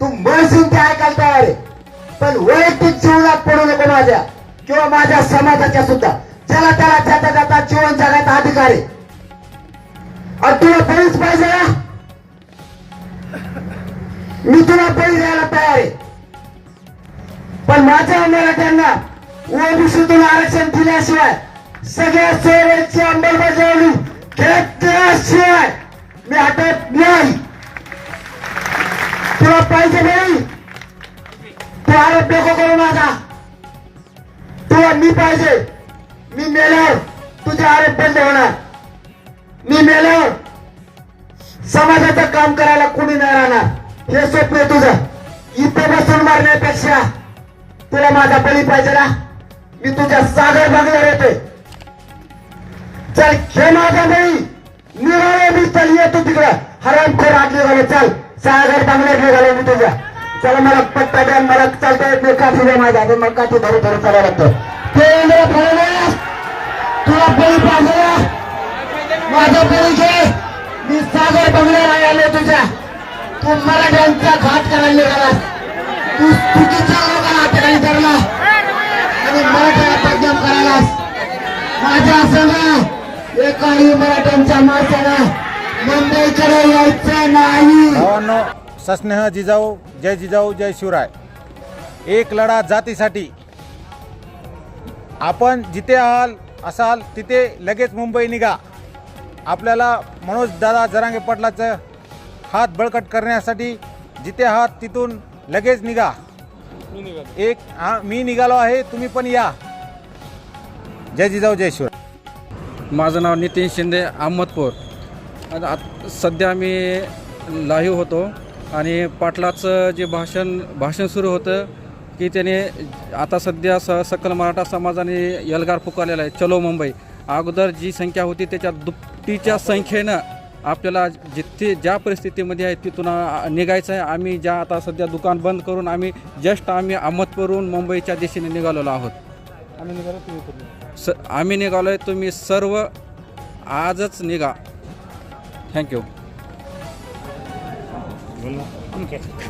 तू महसूल ते ऐकायला तयार आहे. पण वैयक्तिक जीवनात पडू नको माझ्या. किंवा माझ्या समाजाच्या सुद्धा. ज्याला त्याला जाता जाता जीवन जगायचा अधिकार आहे. आणि तुला बळीच पाहिजे मी तुला बळी द्यायला तयार आहे. पण माझ्या मराठ्यांना ओबीसीतून आरक्षण दिल्याशिवाय सगळ्या सोयऱ्यांची अंमलबजावणी घेतल्याशिवाय मी हटत नाही. तुला पाहिजे नाही. तू आरोप नको करू माझा. तुला मी पाहिजे. मी मेल्यावर तुझे आरोप बंद होणार. मी मेल्यावर समाजाचं काम करायला कोणी नाही राहणार. हे स्वप्न आहे तुझं. इथं बसून मारण्यापेक्षा तुला माझा बळी पाहिजे ना. मी तुझ्या सागर बंगल्यावर येते चल खे माझा बळी. निघालो मी चल येतो तिकडं. हरामखोर आत निघालो चल. सहा सागर बंगल्यावर निघालो मी तुझ्या चला मला पत्ता द्या मला चालता येत नाही काठी द्या माझ्या. पण मला काठी धरून धरून चालायला लागतं. ते इंद्र फडणवीस तुला बळी पाहिजे. ना माझा बळी घे मी सागर बंगल्यावर आलो तुझ्या. तू मराठ्यांचा घाट करायला निघालास. तू चुकीच्या लोकांना हाताखाली धरला आणि मराठ्याला बदनाम करायलास. माझ्या संघ एकाही मराठ्यांच्या माणसाला मुंबईकडे यायचं सस्नेह जिजाऊ जय जिजाऊ जय शिवराय. एक लढा जातीसाठी. आपण जिथे आहाल असाल तिथे लगेच मुंबई निघा. आपल्याला मनोज दादा जरांगे पाटलाचं हात बळकट करण्यासाठी जिथे आहात तिथून लगेच निघा. एक हा मी निघालो आहे तुम्ही पण या. जय जिजाऊ जय शिवराय. माझं नाव नितीन शिंदे अहमदपूर. आता आत सध्या मी लाईव्ह होतो. आणि पाटलाचं जे भाषण भाषण सुरू होतं की त्याने आता सध्या स सकल मराठा समाजाने एल्गार पुकारलेला आहे चलो मुंबई. अगोदर जी संख्या होती त्याच्या दुपटीच्या संख्येनं आपल्याला जिथे ज्या परिस्थितीमध्ये आहे तिथून निघायचं आहे. आम्ही ज्या आता सध्या दुकान बंद करून आम्ही जस्ट आम्ही अहमदपूरहून मुंबईच्या दिशेने निघालेलो आहोत. स आम्ही निघालो आहे तुम्ही सर्व आजच निघा. थँक्यू 用了，你。